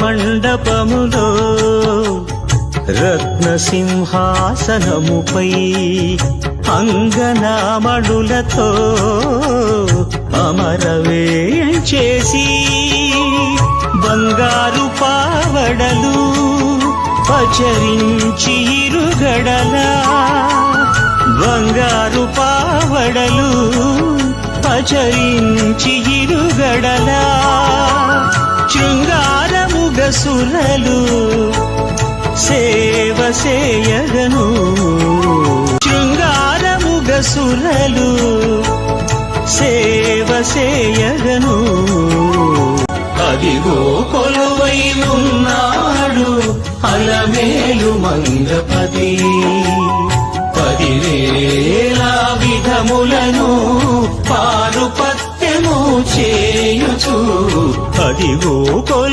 మండపములో రత్న సింహాసనముపై అంగనామణులతో అమరవేయం చేసి బంగారు పావడలు పచరించి ఇరుగడలా బంగారు పావడలు పచరించి ఇరుగడలా శృంగారముగ సేవ చేయగను. శృంగారముగ సురలు సేవ చేయగను. అదిగో కొలువై ఉన్నాడు అలమేలు మంగపతి. పదివేల విధములను పారుపత్యము చేయుచు. అదిగో కొలు